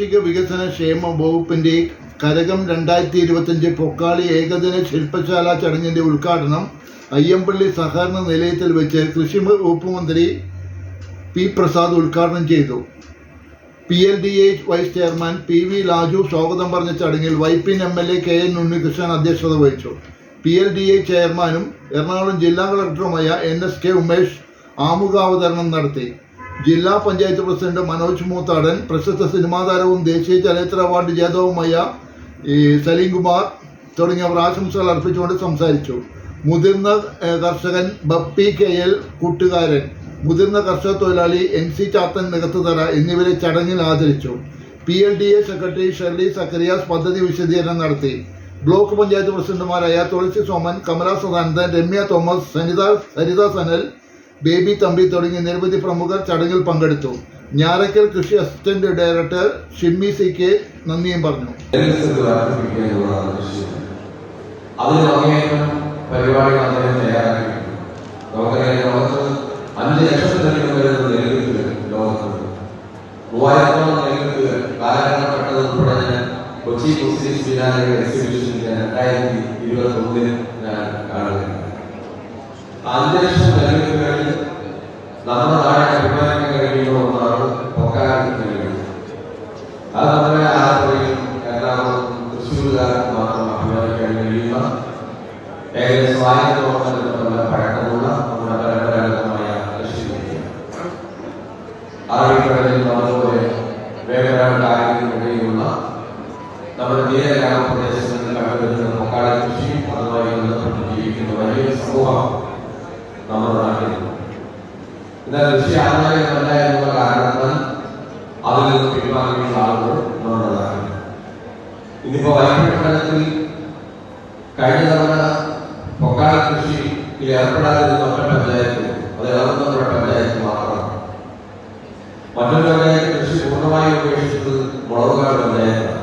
കാർഷിക വികസന ക്ഷേമ വകുപ്പിന്റെ കരകം രണ്ടായിരത്തി ഇരുപത്തിയഞ്ച് പൊക്കാളി ഏകദിന ശില്പശാല ചടങ്ങിന്റെ ഉദ്ഘാടനം അയ്യമ്പള്ളി സഹകരണ നിലയത്തിൽ വെച്ച് കൃഷി വകുപ്പ് മന്ത്രി പി പ്രസാദ് ഉദ്ഘാടനം ചെയ്തു. P L D A vice chairman P V Laju സ്വാഗതം പറഞ്ഞ ചടങ്ങിൽ Vypin M L A K N Unnikrishnan അധ്യക്ഷത വഹിച്ചു. പി എൽ ഡി എ ചെയർമാനും എറണാകുളം ജില്ലാ കളക്ടറുമായ എൻ എസ് കെ ഉമേഷ് ആമുഖാവതരണം നടത്തി. ജില്ലാ പഞ്ചായത്ത് പ്രസിഡന്റ് മനോജ് മൂത്താടൻ പ്രശസ്ത സിനിമാ താരവും ദേശീയ ചലച്ചിത്ര അവാർഡ് ജേതാവുമായ ഈ സലീം കുമാർ തുടങ്ങിയവർ ആശംസകൾ അർപ്പിച്ചുകൊണ്ട് സംസാരിച്ചു. മുതിർന്ന കർഷകൻ ബപ്പി കെ എൽ കൂട്ടുകാരൻ മുതിർന്ന കർഷക തൊഴിലാളി എൻ സി ചാത്തൻ നികത്തുതറ എന്നിവരെ ചടങ്ങിൽ ആദരിച്ചു. P L D A secretary Shirley Zacharias പദ്ധതി വിശദീകരണം നടത്തി. ബ്ലോക്ക് പഞ്ചായത്ത് പ്രസിഡന്റുമാരായ തുളസി സോമൻ കമല സദാനന്ദൻ രമ്യ തോമസ് സനിത സരിത സനൽ ബേബി തമ്പി തുടങ്ങിയ നിരവധി പ്രമുഖർ ചടങ്ങിൽ പങ്കെടുത്തു. ഞാറയ്ക്കൽ കൃഷി assistant director Shimmy C K നന്ദിയും പറഞ്ഞു. അഞ്ച് ഉൾപ്പെടെ കൊച്ചി ഇരുപത്തി ഒന്നിൽ ഞാൻ കാണുകയാണ് ലക്ഷം നെൽവിത്തുകളിൽ നമ്മുടെ നാളെ അഭിമാനിക്കാൻ കഴിയുന്ന ഒന്നാണ് പൊക്കാരി നെൽവിത്ത് അത് നമ്മുടെ ആലപ്പുഴയും എറണാകുളം തൃശ്ശൂരുകാർക്ക് മാത്രം അഭിമാനിക്കാൻ കഴിയുന്ന ഏകദേശം ആയിരത്തോളം പഴക്കമുള്ള നമ്മുടെ പരമ്പരാഗതമായ കൃഷി രീതിയാണ് അറബിക്കടലിൽ അതുപോലെ വേഗരാട്ടായിരിക്കുന്ന നമ്മുടെ തീര ഗ്രാമപ്രദേശങ്ങളിൽ കണ്ടുവരുന്ന പൊക്കാള കൃഷി അതുമായി ബന്ധപ്പെട്ട് ജീവിക്കുന്ന വലിയ സമൂഹം നമ്മുടെ നാട്ടിലുണ്ട് എന്നാൽ കൃഷി ആദായമല്ല എന്നുള്ള കാരണത്താൽ അതിൽ നിന്ന് പിന്മാറിയുള്ള ആളുകൾ നാട്ടിൽ ഇന്നിപ്പോ വൈകിട്ടത്തിൽ കഴിഞ്ഞ തവണ പൊക്കാള കൃഷിയിൽ ഏർപ്പെടാതിരുന്ന ഒറ്റ പഞ്ചായത്ത് അത് ഏറെന്നുള്ള പഞ്ചായത്ത് മാത്രമാണ്. മറ്റൊരു പഞ്ചായത്ത് കൃഷി പൂർണമായി ഉപേക്ഷിച്ചത് മുളകുകാട് പഞ്ചായത്താണ്.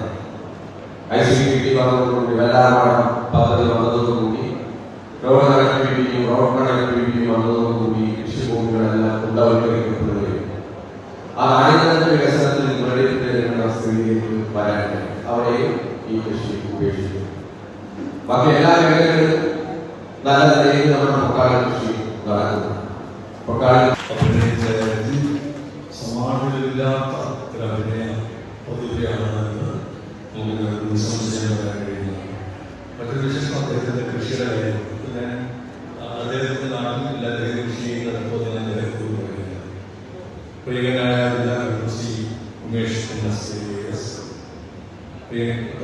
ഐ സി പി ടി വന്നതോടുകൂടി വെള്ളാർപാടം പദ്ധതി വന്നതോടുകൂടി റോഡ് കണക്ടിവിറ്റിയും റോഡ് കണക്ടിവിറ്റിയും വന്നതോടുകൂടി കൃഷി ഭൂമികളെല്ലാം ഉണ്ടവൽക്കരിക്കപ്പെടുകയും ആ നാടിന്റെ വികസനത്തിൽ മുരടിപ്പിക്കുന്ന സ്ഥിതിയിലേക്ക് വരാൻ അവരെയും ഈ കൃഷി ഉപേക്ഷിച്ചു ബാക്കി എല്ലാ മേഖലകളിലും നല്ല നിലയിൽ നമ്മുടെ പൊക്കാള കൃഷി നടക്കുന്നു. അഭിനയിച്ചായിരുന്നു സമാനമില്ലാത്ത ഒരു അഭിനയ പൊതുവെയാണ് നമുക്ക് നിസ്സംശയം പറയാൻ കഴിയുന്നത് വിശേഷം അദ്ദേഹത്തിന്റെ കൃഷിയുടെ കാര്യം. ഞാൻ അദ്ദേഹത്തിന്റെ നാട്ടിൽ ഇല്ല അദ്ദേഹം കൃഷി ചെയ്യുന്നപ്പോൾ ഞാൻ അദ്ദേഹത്തോട് പറയുന്നത് പ്രിയങ്കനായ ജില്ലാ collector Shri Umesh N S S പ്രിയപ്പെട്ട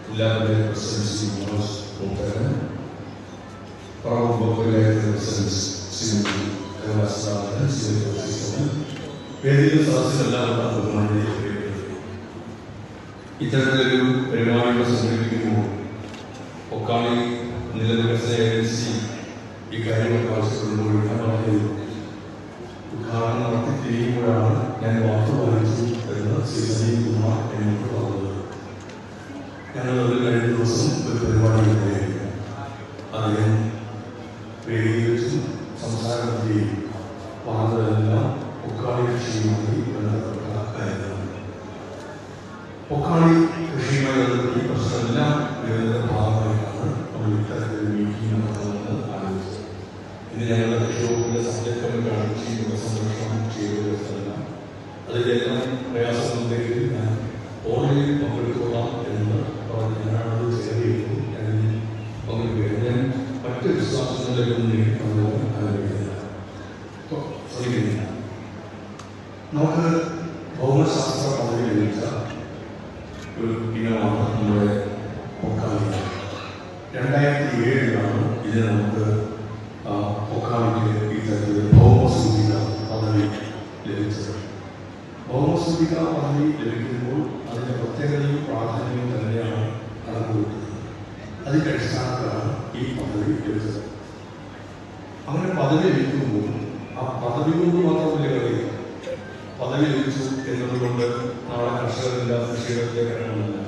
പഞ്ചായത്ത് പ്രസിഡന്റ് ശ്രീ മനോജ് മൂത്തരൻ പറവൂർ ബ്ലോക്കിലെ പ്രസിഡന്റ് ശ്രീമതി കൈലാസനാഥൻ ശ്രീമതി വേദിയിലെ സദസ്സിലെല്ലാം ബഹുമാനിയെ ഇത്തരത്തിലൊരു പരിപാടികൾ സംഘടിപ്പിക്കുമ്പോൾ ഒക്കാളി നിലവികസന ഏജൻസി ഈ കാര്യങ്ങൾ ആവശ്യപ്പെടുമ്പോൾ ഉദ്ഘാടനം നടത്തി തിരിയുമ്പോഴാണ് ഞാൻ വാർത്ത വായിച്ചു എന്ന് ശ്രീ സജീവ് കുമാർ എന്നോട് പറഞ്ഞത് ഞങ്ങൾ ഒരു കഴിഞ്ഞ ദിവസം ഒരു പരിപാടി അദ്ദേഹം വേദിയിൽ വെച്ചും സംസാരം നടത്തുകയും പറഞ്ഞതെല്ലാം പൊക്കാളി കൃഷിയുമായി ബന്ധപ്പെട്ട കാര്യങ്ങളാണ് പൊക്കാളി കൃഷിയുമായി ബന്ധപ്പെട്ട പ്രശ്നമെല്ലാം വരുന്നതിന്റെ ഭാഗമായിട്ടാണ് നമ്മൾ ഇത്തരത്തിലൊരു മീറ്റിംഗ് നടത്തുന്നത് ആലോചിച്ചത്. ഇന്ന് ഞങ്ങളുടെ സബ്ജക്ട് കൃഷി ചെയ്തു വെച്ചതെല്ലാം അതിലെല്ലാം പ്രയാസമുണ്ടെങ്കിൽ ഞാൻ ഓൺലൈനിൽ പങ്കെടുക്കുക എന്ന് പറഞ്ഞ് ഞാനത് ചേരുകയും ഞാൻ പങ്കെടുക്കുകയും ഞാൻ മറ്റ് വിശ്വാസങ്ങളിലേക്കൊന്നും നീക്കുന്നത് ആഗ്രഹിക്കുന്നില്ല അപ്പോൾ ശ്രമിക്കുന്നില്ല നമുക്ക് ഭൗമശാസ്ത്ര കർഷകരില്ലാത്ത കൃഷികളിലേക്ക് ഇറങ്ങുന്നില്ല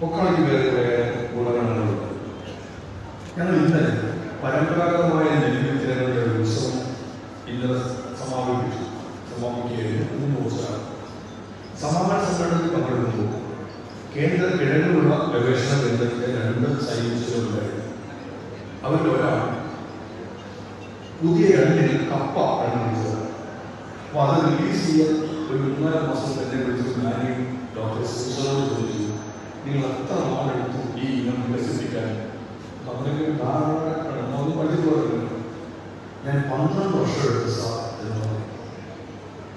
പൊക്കാളിക്ക് വേറെ ഗുണങ്ങളുണ്ട് ഞങ്ങൾ ഇന്നലെ പരമ്പരാഗതമായ നെല്ലിത്തിരകളുടെ ഒരു ഉത്സവം ഇന്നലെ സമാപിപ്പിച്ചു. സമാപിക്കുകയായിരുന്നു. മൂന്ന് ദിവസമാണ്. സമാപന സമ്മേളനത്തിൽ പങ്കെടുക്കുമ്പോൾ കേന്ദ്ര കിഴങ്ങിലുള്ള ഗവേഷണ കേന്ദ്രത്തിലെ രണ്ട് സയൻസുകളുണ്ടായിരുന്നു അവരിൽ ഒരാൾ പുതിയ രണ്ടിന് കപ്പ കണ്ടുപിടിച്ചത് അപ്പോൾ അത് റിലീസ് ചെയ്യാൻ ഒരു മൂന്നാൽ മാസം തന്നെ വിളിച്ചു ഞാനും ഡോക്ടർ സുശാന്ത് ചോദിച്ചു നിങ്ങൾ എത്ര നാളെടുത്തു ഈ ഇനം വികസിപ്പിക്കാൻ? നമ്മളൊക്കെ ധാരാളം പഠിച്ചു ഞാൻ പന്ത്രണ്ട് വർഷം എടുത്തു സാർ എന്ന് പറഞ്ഞു.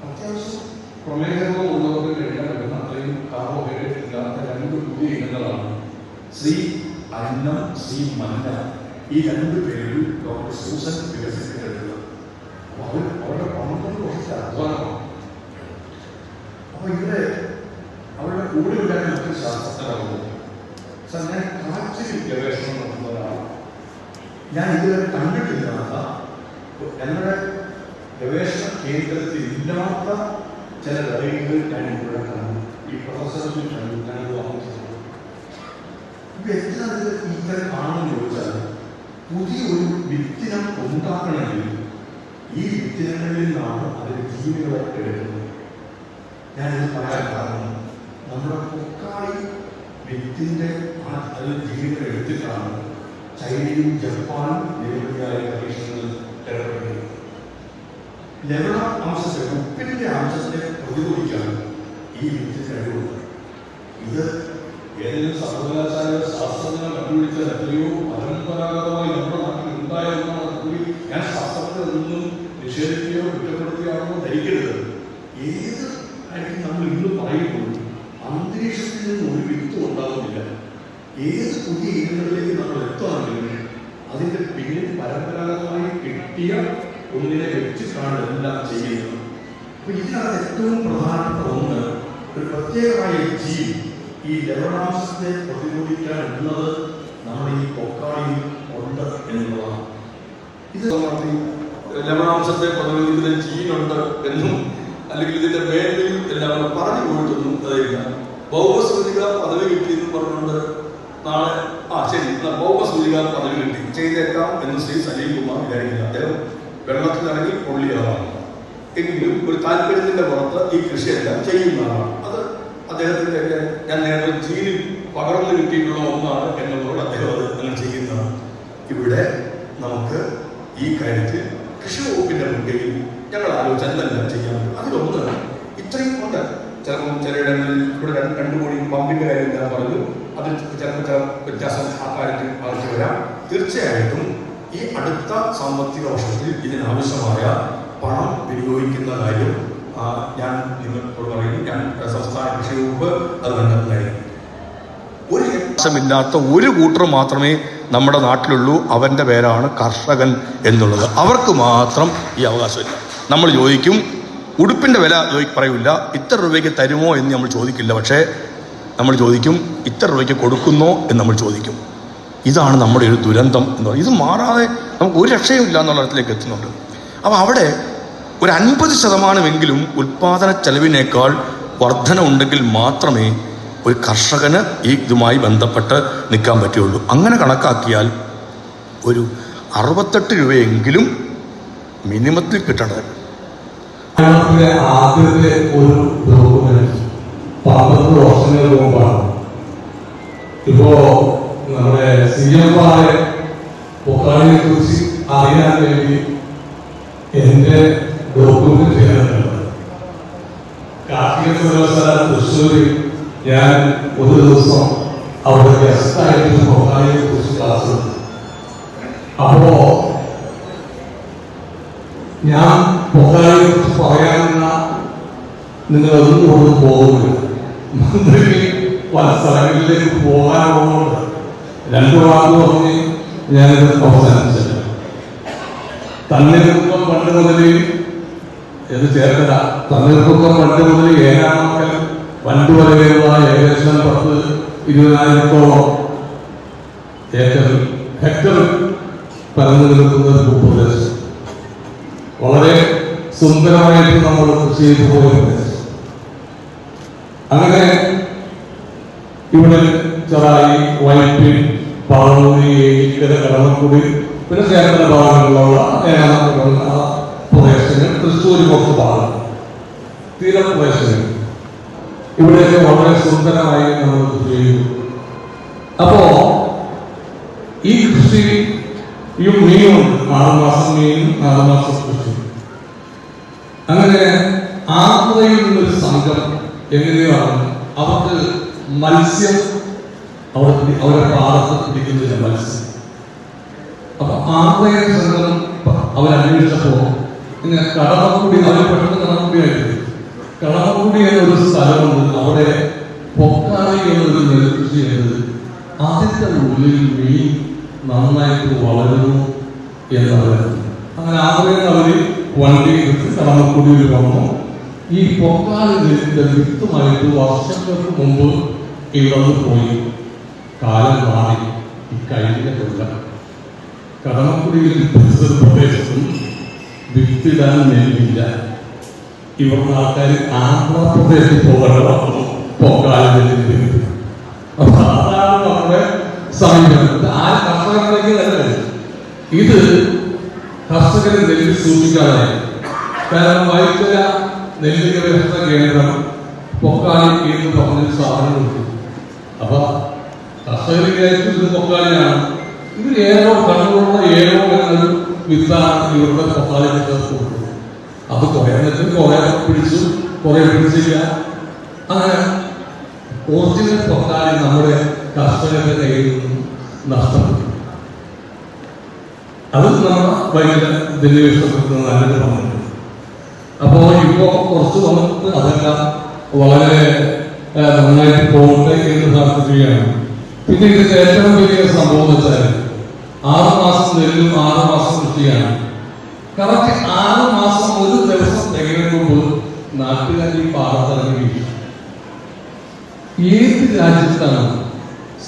അത്യാവശ്യം പ്രമേഹവും ഉള്ളവർക്ക് കഴിക്കാൻ പറ്റുന്ന അത്രയും കാർബോഹൈഡ്രേറ്റ് ഇല്ലാത്ത രണ്ട് പുതിയ ഇനങ്ങളാണ്. ശ്രീ അന്നം ശ്രീ മന്ന ഈ രണ്ട് പേരിൽ ഡോക്ടർ സൂസൻ വികസിപ്പിച്ചെടുത്തത് അപ്പൊ അവർ അവരുടെ പന്ത്രണ്ട് വർഷത്തെ അധ്വാനമാണ് അപ്പൊ ഇവിടെ അവരുടെ കൂടെ ഞാൻ ഞാൻ ഇതുവരെ കണ്ടിട്ടില്ലാത്ത ഞങ്ങളുടെ ഗവേഷണ കേന്ദ്രത്തിൽ ഇല്ലാത്ത ചില ഘടകങ്ങൾ ഞാൻ ഇവിടെ ഈ പ്രൊഫസറിൽ ഞാനത് വാങ്ങിച്ചത് ഇപ്പൊ ആണെന്ന് ചോദിച്ചാൽ പുതിയ ഒരു വിത്തിനം ഉണ്ടാക്കണമെങ്കിൽ ഈ വിത്തിനങ്ങളിൽ നിന്നാണ് അതിന് ജീവികളെ എടുക്കുന്നത് ഞാനിത് പറയാൻ കാരണം നമ്മുടെ പൊക്കാളി വ്യക്തിന്റെ ആ അതിൽ ജീവികളെ എടുത്തിട്ടാണ് ചൈനയും ജപ്പാനും നിരവധിയായ പരീക്ഷണങ്ങൾ ലവണ അംശത്തെ ഉപ്പിന്റെ അംശത്തെ പ്രതിരോധിക്കാൻ ഈ വിത്തിന് കഴിവുണ്ട്. ഇത് ഏതെങ്കിലും സർവകലാശാല ശാസ്ത്രജ്ഞനെ കണ്ടുപിടിച്ച എത്രയോ പരമ്പരാഗതമായി നമ്മുടെ നാട്ടിൽ ഉണ്ടായിരുന്നാണ് കൂടി ഞാൻ ശാസ്ത്രത്തെ ഒന്നും നിഷേധിക്കുകയോ ധരിക്കരുത്. ഏത് കാര്യം നമ്മൾ ഇന്ന് പറയുമ്പോൾ അന്തരീക്ഷത്തിൽ നിന്ന് ഒരു വിത്തും ഉണ്ടാകുന്നില്ല ഏത് പുതിയ ഇനങ്ങളിലേക്ക് നമ്മൾ എത്തുകയാണെങ്കിലും അതിന്റെ പിന്നിൽ പരമ്പരാഗതമായി കിട്ടിയ ഒന്നിനെ വെച്ചിട്ടാണ് എല്ലാം ചെയ്യുന്നത്. അപ്പൊ ഇതിനകത്ത് ഏറ്റവും പ്രധാനപ്പെട്ട ഒന്ന് ഒരു പ്രത്യേകമായ ജീൻ. ഈ ലവണാംശത്തെ പ്രതിരോധിക്കാൻ ഉള്ളത് നമ്മുടെ ഈ പൊക്കാളിയിൽ ഉണ്ട് എന്നുള്ളതാണ്. ഇത് ലവണാംശത്തെ പ്രതിരോധിക്കുന്ന ഉണ്ട് എന്നും അല്ലെങ്കിൽ ഇതിന്റെ മേന്മയും എല്ലാവരും പറഞ്ഞു പോയിട്ടൊന്നും അതില്ല ഭൗമസൂചിക പദവി കിട്ടിയെന്ന് പറഞ്ഞുകൊണ്ട് നാളെ ആ ശരി എന്നാ ഭൗമസൂചിക പദവി കിട്ടി. ചെയ്തേക്കാം എന്ന് ശ്രീ സലീം കുമാർ വിചാരിക്കില്ല അദ്ദേഹം വെള്ളത്തിലിറങ്ങി പൊള്ളിയതാണ് എങ്കിലും ഒരു താല്പര്യത്തിന്റെ പുറത്ത് ഈ കൃഷിയെല്ലാം ചെയ്യുന്നതാണ്. അത് അദ്ദേഹത്തിന്റെയൊക്കെ ഞാൻ നേരത്തെ ജീനിൽ പകർന്നു കിട്ടിയിട്ടുള്ള ഒന്നാണ് എന്നുള്ളതോട് അദ്ദേഹം അത് അങ്ങനെ ചെയ്യുന്നതാണ്. ഇവിടെ നമുക്ക് ഈ കാര്യത്തിൽ കൃഷി വകുപ്പിന്റെ മുൻകൈയിൽ ഞങ്ങൾ ആലോചന എല്ലാം ചെയ്യാൻ പറ്റും? അതിലൊന്ന് ഇത്രയും ഉണ്ട് ചിലപ്പോൾ ചിലയിടങ്ങളിൽ ഇവിടെ രണ്ട് കോടി പമ്പിന്റെ കാര്യം ഞാൻ പറഞ്ഞു. അതിൽ ചിലപ്പോൾ ചില വ്യത്യാസം ആ കാര്യത്തിൽ ആവശ്യം വരാം. തീർച്ചയായിട്ടും ഈ അടുത്ത സാമ്പത്തിക വർഷത്തിൽ ഇതിനാവശ്യമായ പണം വിനിയോഗിക്കുന്ന കാര്യം ഞാൻ നിങ്ങളോട് പറയുന്നു. ഞാൻ സംസ്ഥാന കൃഷി വകുപ്പ് അത് കണ്ടെത്തുന്നതായിരിക്കും. ഒരു അവകാശമില്ലാത്ത ഒരു കൂട്ടർ മാത്രമേ നമ്മുടെ നാട്ടിലുള്ളൂ. അവന്റെ പേരാണ് കർഷകൻ എന്നുള്ളത്. അവർക്ക് മാത്രം ഈ അവകാശമില്ല. നമ്മൾ ചോദിക്കും ഉടുപ്പിന്റെ വില പറയൂല. ഇത്ര രൂപയ്ക്ക് തരുമോ എന്ന് നമ്മൾ ചോദിക്കില്ല. പക്ഷേ നമ്മൾ ചോദിക്കും ഇത്ര രൂപയ്ക്ക് കൊടുക്കുന്നോ എന്ന് നമ്മൾ ചോദിക്കും. ഇതാണ് നമ്മുടെ ഒരു ദുരന്തം എന്ന് പറയുന്നത്. ഇത് മാറാതെ നമുക്ക് ഒരു രക്ഷയും ഇല്ല എന്നുള്ള ഇടത്തിലേക്ക് എത്തുന്നുണ്ട്. അപ്പോൾ അവിടെ ഒരു അൻപത് ശതമാനമെങ്കിലും ഉൽപ്പാദന ചെലവിനേക്കാൾ വർധന ഉണ്ടെങ്കിൽ മാത്രമേ ഒരു കർഷകന് ഈ ഇതുമായി ബന്ധപ്പെട്ട് നിൽക്കാൻ പറ്റുള്ളൂ അങ്ങനെ കണക്കാക്കിയാൽ ഒരു അറുപത്തെട്ട് രൂപയെങ്കിലും മിനിമത്തിൽ കിട്ടേണ്ടത് കേരളത്തിലെ ആദ്യത്തെ ഒരു ഡോക്യുമെന്റ് പന്ത്രണ്ട് വർഷങ്ങൾക്ക് മുമ്പാണ് ഇപ്പോ നമ്മുടെ സി എം ആറെ പൊക്കാളിനെ കുറിച്ച് അറിയാൻ വേണ്ടി എന്റെ ഡോക്യുമെന്റ് ചെയ്യാറുണ്ട് കാർഷിക സർവകലാശാല തൃശ്ശൂരിൽ ഞാൻ ഒരു ദിവസം അവിടെ ഗസ്റ്റായിട്ട് പൊക്കാളിനെ കുറിച്ച് ക്ലാസ് അപ്പോ ഞാൻ പൊക്കാളിയെ കുറിച്ച് നിങ്ങൾ ഒന്നും കൊണ്ട് പോകുന്നില്ല. മന്ത്രി പല സ്ഥലങ്ങളിലേക്ക് പോകാനുള്ളതുകൊണ്ട് രണ്ടു വാക്ക് പറഞ്ഞ് ഞാനിത് അവസാനിച്ചത് തണ്ണീർമുക്കം പണ്ട് മുതൽ ഇത് ചേർക്കല. തണ്ണീർമുക്കം പണ്ട് മുതൽ ഏഴാമക്കൽ പണ്ട് വരെയുള്ള ഏകദേശം പത്ത് ഇരുപതിനായിരത്തോളം ഏക്കർ ഹെക്ടർ പരന്നു നിൽക്കുന്ന ഭൂപ്രദേശം. വളരെ സുന്ദരമായിട്ട് നമ്മൾ കൃഷി ചെയ്തു പോകുന്നത് അങ്ങനെ ഇവിടെ ചെറായി വൈപ്പിൻ പാളൂരി ഏഴിക്കര കടമക്കുടി പിന്നെ ചേർന്ന ഭാഗങ്ങളിലുള്ള ആ പ്രദേശങ്ങൾ തൃശ്ശൂർ കുറച്ച് ഭാഗം. തീരപ്രദേശങ്ങൾ ഇവിടെയൊക്കെ വളരെ സുന്ദരമായി നമ്മൾ കൃഷി ചെയ്തു. അപ്പോ ഈ കൃഷി ഈ മീനുണ്ട് ആറുമാസം മീൻ ആറുമാസം അങ്ങനെ ആന്ധ്രയിൽ നിന്നൊരു സംഘം എങ്ങനെയാണ് അവർക്ക് മത്സ്യം അവർ അവരുടെ പാടത്ത് പിടിക്കുന്നില്ല മത്സ്യം. അപ്പൊ ആന്ധ്രയിലെ സംഘം അവരന്വേഷിച്ചപ്പോ ഇങ്ങനെ കടമക്കുടി അവർ പെട്ടെന്ന് കടമക്കുടിയായിട്ട് കടമക്കുടി എന്നൊരു സ്ഥലമുണ്ട്. അവിടെ പൊക്കാളി എന്നൊരു നെൽകൃഷി ചെയ്തത് അതിന്റെ ഉള്ളിൽ മീൻ നന്നായിട്ട് വളരുന്നു എന്നറിയുന്നു അങ്ങനെ ആദ്യം അവർ വണ്ടി എടുത്ത് കടമക്കുടിയിൽ വന്നു ഈ പൊക്കാളി നെല്ലിന്റെ വിത്തുമായിട്ട് വർഷങ്ങൾക്ക് മുമ്പ് ഇളന്നു പോയി. കാലം മാറി. ഈ കഴിഞ്ഞ കൊല്ലം കടമക്കുടിയിൽ പരിസര പ്രദേശത്തും വിത്തിടാൻ നെല്ലില്ല ഇവിടുന്ന് ആൾക്കാർ ആന്ധ്രാപ്രദേശത്ത് പോകേണ്ട പൊക്കാലി നെല്ലിന്റെ അപ്പൊ അതാണ് നമ്മുടെ സമീപനം. ആ കർഷകരുടെ തന്നെ ഇത് കർഷകരെ നെല്ല് സൂക്ഷിക്കാനായി കാരണം വൈദ്യുത നെല്ല് ഗവേഷണ കേന്ദ്രം പൊക്കാളി എന്ന് പറഞ്ഞൊരു സാധനം കൊടുത്തു. അപ്പൊ കർഷകർ വിചാരിച്ചു പൊക്കാളിയാണ്. ഇത് ഏതോ കണ്ണുള്ള ഏതോ എന്നൊരു വിത്താണ് ഇവരുടെ പൊക്കാളി കൊടുത്തു. അപ്പൊ കുറെ നേരത്തിൽ കുറെ പിടിച്ചു കുറെ പിടിച്ചില്ല. അങ്ങനെ ഒറിജിനൽ പൊക്കാളി നമ്മുടെ കർഷകരുടെ കയ്യിൽ നിന്നും നഷ്ടപ്പെട്ടു. അത് നമ്മൾ ഭയങ്കര ദിനവിഷ്ടപ്പെടുന്ന നല്ലത് പറഞ്ഞിട്ടുണ്ട് അപ്പോ ഇപ്പോ കുറച്ച് വന്നിട്ട് അതെല്ലാം വളരെ നന്നായിട്ട് പോകട്ടെ എന്ന് പ്രാർത്ഥിക്കുകയാണ്. പിന്നെ ഇതിന്റെ ഏറ്റവും വലിയ സംഭവം വെച്ചാൽ ആറ് മാസം നെല്ലും ആറ് മാസം കൃഷിയാണ്. കറക്റ്റ് ആറ് മാസം ഒരു ദിവസം തികയുമ്പോൾ നാട്ടുകാർ പാടത്തിറങ്ങി ഏത് രാജ്യത്താണ്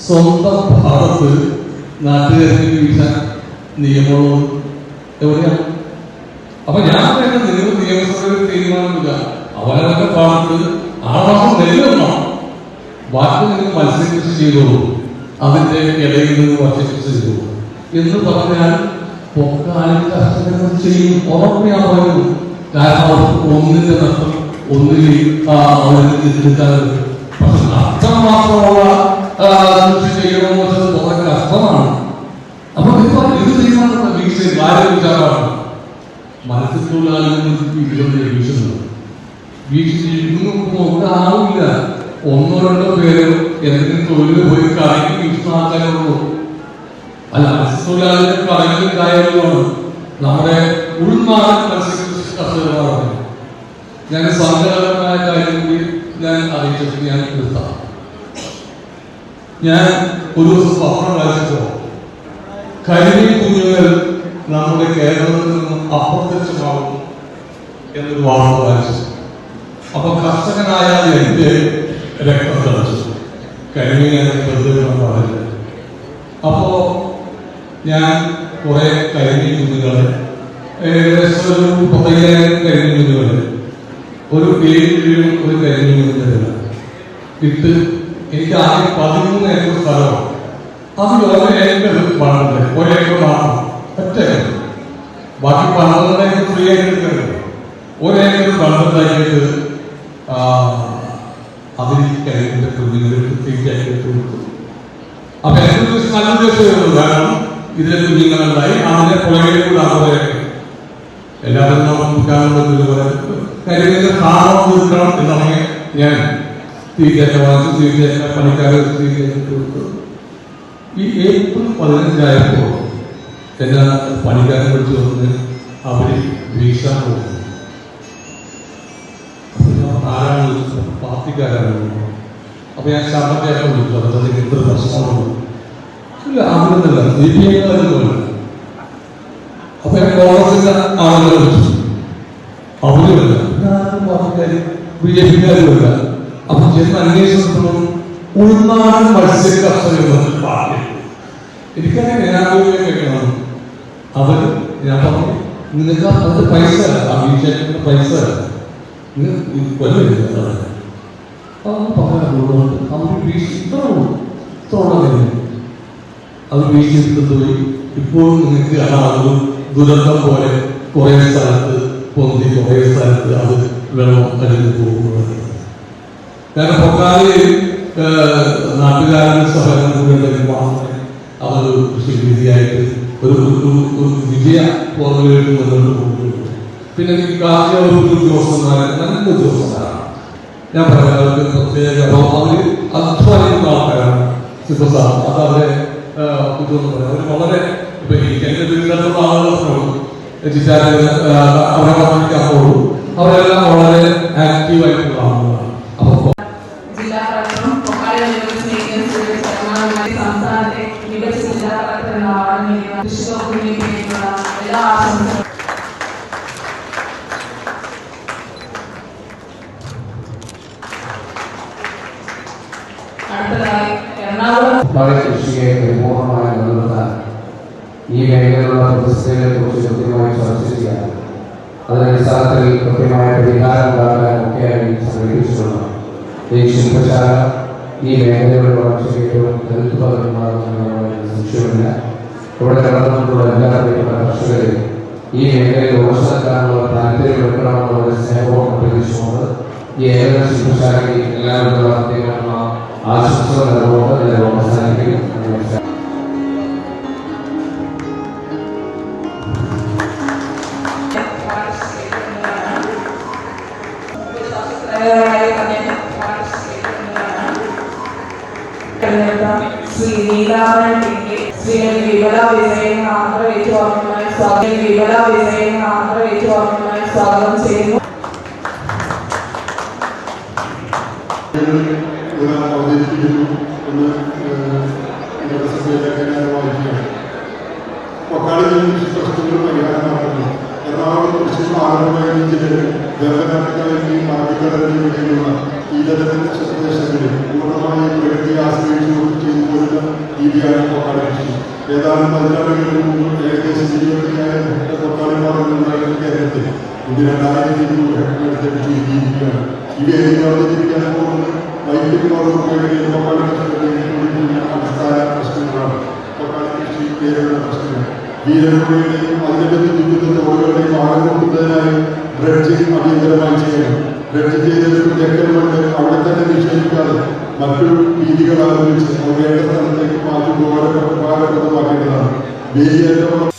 സ്വന്തം ഭാഗത്ത് നാട്ടുകാർക്ക് വീഴ്ചാൻ നിയമവും എവിടെയാണ് അപ്പൊ ഞാൻ പറയുന്നത് നിങ്ങൾ നിയമസഭയിൽ തീരുമാനമില്ല. അവരൊക്കെ പാടുന്നത് ആ മാസം നെല്ലുണ്ടോ ബാക്കി നിങ്ങൾ മത്സ്യകൃഷി ചെയ്തോളൂ. അതിന്റെ ഇടയിൽ നിന്ന് മത്സ്യകൃഷി ചെയ്തോളൂ. എന്ന് പറഞ്ഞാൽ പൊക്കാലും കർഷകർ ചെയ്യും. ഉറപ്പിയാണ് പറയുന്നത് കാരണം അവർക്ക് ഒന്നിന്റെ നഷ്ടം ഒന്നിൽ അവർക്ക് പക്ഷെ നഷ്ടം മാത്രമുള്ള കൃഷി ചെയ്യണമെന്ന് വെച്ചത് കഷ്ടമാണ് അപ്പൊ ഇപ്പൊ ഇത് തീരുമാനം വീഴ്ച ഭാര്യ വിചാരമാണ് മത്സ്യത്തൊഴിലാളികൾ ഇരുപത് വീഴ്ചയുണ്ട് വീഴ്ച ഇവിടെ ആവില്ല ഒന്നോ രണ്ടോ പേര് എന്തെങ്കിലും തൊഴിൽ പോയി കറങ്ങി വീഴ്ച ആൾക്കാരുള്ളൂ അല്ല മത്സ്യത്തൊഴിലാളികൾ പറയുന്നത് കാര്യമാണ് നമ്മുടെ ഉൾനാടൻ കർഷകരാണ് ഞാൻ സങ്കടകരമായ കാര്യം ഞാൻ അറിയിച്ചിട്ട് ഞാൻ നിർത്താം. ഞാൻ ഒരു ദിവസം പത്രം വായിച്ചപ്പോ കരിമീൻ കുഞ്ഞുങ്ങൾ നമ്മുടെ കേരളത്തിൽ നിന്നും അപ്രത്യക്ഷമാകും എന്നൊരു വാർത്ത വായിച്ചു. അപ്പൊ കർഷകനായ എന്റെ രക്തം തടച്ചു കരിമീനെ എന്നെ വെറുതെ അപ്പോ ഞാൻ കുറെ കരിമീൻ കുഞ്ഞുങ്ങളെ ഏകദേശം ഒരു പതിനായിരം കരിമീൻ കുഞ്ഞുങ്ങളെ ഒരു ഏഴ് ഒരു കരിമീൻ കുഞ്ഞുങ്ങളില്ല വിത്ത് എനിക്ക് ആദ്യം പതിമൂന്ന് ഏക്കർ സ്ഥലമാണ് അതിൽ ഒരേക്കർ വളർന്നത് ഒരേക്കർ മാത്രം ഒറ്റ ബാക്കി ഏക്കർ ഫ്രീ ആയിട്ട് എടുക്കുന്നുണ്ട് ഒരേക്കർ പന്ത്രണ്ടായിട്ട് അതിൽ കഴിഞ്ഞിട്ട് കുഞ്ഞുങ്ങൾക്ക് തീറ്റയായിട്ട് കൊടുത്തു അപ്പൊ എന്റെ ഉദ്ദേശം നല്ല ഉദ്ദേശമായിരുന്നു കാരണം ഇതിലെ കുഞ്ഞുങ്ങളുണ്ടായി അതിനെ പുറകെ കൂടെ അതുപോലെ എല്ലാവരും നമുക്ക് കാണാൻ പറ്റുന്ന പോലെ കരിമീനെ കൊടുക്കണം എന്നാണ് ഞാൻ തീറ്റയൊക്കെ വാങ്ങിച്ചു തീറ്റയൊക്കെ പണിക്കാരെ തീറ്റയൊക്കെ കൊടുത്തു ഈ ഏപ്രിൽ പതിനഞ്ചായപ്പോൾ എന്നെ പണിക്കാരെ വിളിച്ചു വന്ന് അവർ വീശാൻ പാർട്ടിക്കാരാണ് അപ്പൊ ഞാൻ അതൊക്കെ എന്ത് പ്രശ്നമാണ്? ഇല്ല എമ്മുകാരൊന്നുമല്ല അപ്പൊ ഞാൻ കോൺഗ്രസിന്റെ ആളുകളെ വിളിച്ചു. അവരുമല്ല പാർട്ടിക്കാര്? ബി ജെ പിക്കാരുമല്ല അപ്പൊ ചെന്ന് അന്വേഷണത്തിനും ഉൾനാടൻ മത്സ്യ കർഷകർ പാർട്ടി. എനിക്കറിയാം ഞാൻ കേൾക്കണം. അവർ ഞാൻ പറഞ്ഞു നിങ്ങൾക്ക് അത് പൈസ അഭിഷേകത്തിന്റെ പൈസ അത് വീഴ്ച പോയി. ഇപ്പോഴും നിങ്ങൾക്ക് കാണാം ദുരന്തം പോലെ കുറേ സ്ഥലത്ത് പൊന്തി കുറേ സ്ഥലത്ത് അത് വെള്ളം അരിഞ്ഞു പോകുന്നത് കാരണം പൊക്കാലി സഹകരണം സഹകരണത്തിലുണ്ടെങ്കിൽ മാത്രമേ അതൊരു കൃഷി ഒരു ഒരു വിജയ ഫോർമുലയിൽ മുന്നോട്ട് പോകുന്നുണ്ട് പിന്നെ കാർഷിക വകുപ്പ് ഉദ്യോഗസ്ഥന്മാരെ നല്ല ഉദ്യോഗസ്ഥന്മാരാണ് ഞാൻ പറയാം അവർക്ക് പ്രത്യേക അവർ അധ്വാനിക്കുന്ന ആൾക്കാരാണ് സിദ്ധസാർ അത് അവരെ അവർ വളരെ ഇപ്പൊ എനിക്ക് എന്റെ വീട്ടിലുള്ള ആളുകളൊക്കെ ചിറ്റാരെ അവരെ പോകും അവരെല്ലാം വളരെ ആക്റ്റീവായിട്ടുള്ള ആളുകളാണ് പഴയ കൃഷിയെ പരിപൂർണമായി നിലനിർത്താൻ ഈ മേഖലയിലുള്ള പ്രതിസന്ധികളെക്കുറിച്ച് കൃത്യമായി ചർച്ച ചെയ്യാൻ അതിനടിസ്ഥാനത്തിൽ കൃത്യമായ പരിഹാരം ഉണ്ടാക്കാൻ ഒക്കെയായി ശ്രമിച്ചിട്ടുണ്ട് ഈ ശില്പശാല ഈ മേഖലയുടെ വളർച്ചയ്ക്ക് ഏറ്റവും കരുത്തു പകരുന്നതാകുമെന്ന് സംശയമില്ല ഇവിടെ കടന്നുകൊണ്ടുള്ള എല്ലാ പ്രിയപ്പെട്ട കർഷകരെയും ഈ മേഖലയിൽ ഉറച്ചെടുക്കാനുള്ള താല്പര്യം എടുക്കണമെന്നുള്ള സ്നേഹവും പ്രതീക്ഷിച്ചുകൊണ്ട് ഈ ഏകദേശ ശില്പശാലയ്ക്ക് എല്ലാവരും പ്രവർത്തിക്കാനുള്ള ആശംസകൾ നൽകുകൊണ്ട് ഞാൻ നമസ്കാരം ശ്രീ നീലാമൻ ശ്രീ വിമല വിജയൻ ആന്ധ്ര ഏറ്റുവാങ്ങുന്നതിനായി സ്വാഗതം വിമല വിജയൻ ആന്ധ്ര ഏറ്റുവാങ്ങുന്നതിനായി സ്വാഗതം ചെയ്യുന്നു ഇവിടെ അവതരിപ്പിക്കുന്നു എന്ന് നിയമസഭയിലൊക്കെ ഞാൻ വായിക്കുകയാണ് പൊക്കാളി കൃഷി പ്രശ്നങ്ങൾ പരിഹാരമാക്കുന്നു. എറണാകുളം തൃശ്ശൂർ ആലപ്പുഴ ജില്ലകളിൽ ഗർഭനാട്ടക്കടലിന്റെയും അറബിക്കടലിന്റെയും ഇടയിലുള്ള തീരത്തിന്റെ പൂർണമായി പ്രകൃതി ആശ്രയിച്ചുകൊണ്ട് ചെയ്തു പോരുന്ന രീതിയാണ് പൊക്കാളി കൃഷി. ഏതാനും പതിനാറുകളിൽ മുമ്പ് ഏകദേശം ഇരുപത്തിയായിരം ഹെക്ടർ പൊക്കാളി പാടങ്ങളുണ്ടായിരുന്ന കേരളത്തിൽ വൈദ്യുതി വകുപ്പുകളിൽ പൊക്കാളി കൃഷിയുടെ അടിസ്ഥാന പ്രശ്നങ്ങളാണ് കൃഷി നേരിടുന്ന പ്രശ്നങ്ങൾ വീരന്മാരുടെയും അതിനെ ബന്ധിപ്പിക്കുന്ന ഓരോരുടെയും ആഴം കൂട്ടുന്നതിനായി ഡ്രഡ്ജിങ് അടിയന്തരമായി ചെയ്യണം ഡ്രഡ്ജ് ചെയ്തതിന് തെക്കൽ കൊണ്ട് അവിടെ തന്നെ നിഷേധിക്കാതെ മറ്റൊരു രീതികൾ ആരംഭിച്ച് വേണ്ട സ്ഥലത്തേക്ക് മാറ്റി ഉപകാരപ്രദമാക്കേണ്ടതാണ് വേലിയേറ്റം